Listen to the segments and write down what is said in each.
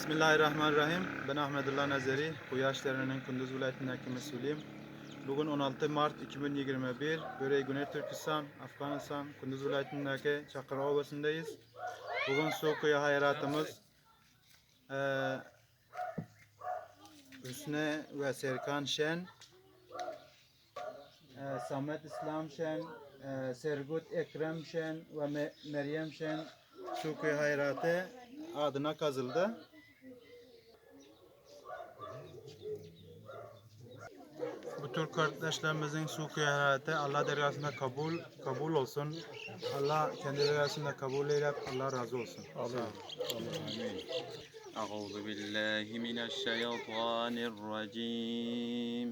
Bismillahirrahmanirrahim. Ben Ahmedullah Nazeri. Bu yaş Derneği'nin Kunduz vilayetindeki mesulüyüm. Bugün 16 Mart 2021. Börey Güney Türkistan, Afganistan, Kunduz vilayetindeki Çakır Ovası'ndayız. Bugün Sukuya hayratımız eee Hüsne ve Serkan Şen, eee, Samet İslam Şen, eee, Sergut Ekrem Şen ve Me- Meryem Şen Sukuya hayratı adına kazıldı. Bu Türk kardeşlerimizin suku hayatı Allah dergasında kabul kabul olsun. Allah kendi dergasında kabul eylep Allah razı olsun. Amin. أعوذ بالله من الشيطان الرجيم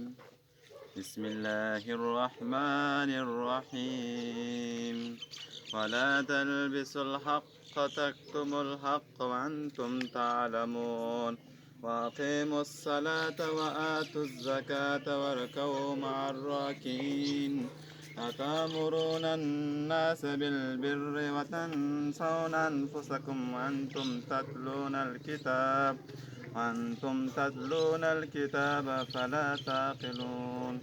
بسم الله الرحمن الرحيم ولا تلبسوا الحق تكتموا الحق وأنتم تعلمون وأقيموا الصلاة وآتوا الزكاة واركعوا مع الراكعين. أتأمرون الناس بالبر وتنسون أنفسكم وأنتم تتلون الكتاب. وأنتم تتلون الكتاب فلا تعقلون.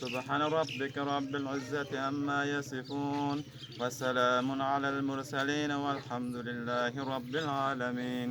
سبحان ربك رب العزة عما يصفون. وسلام على المرسلين والحمد لله رب العالمين.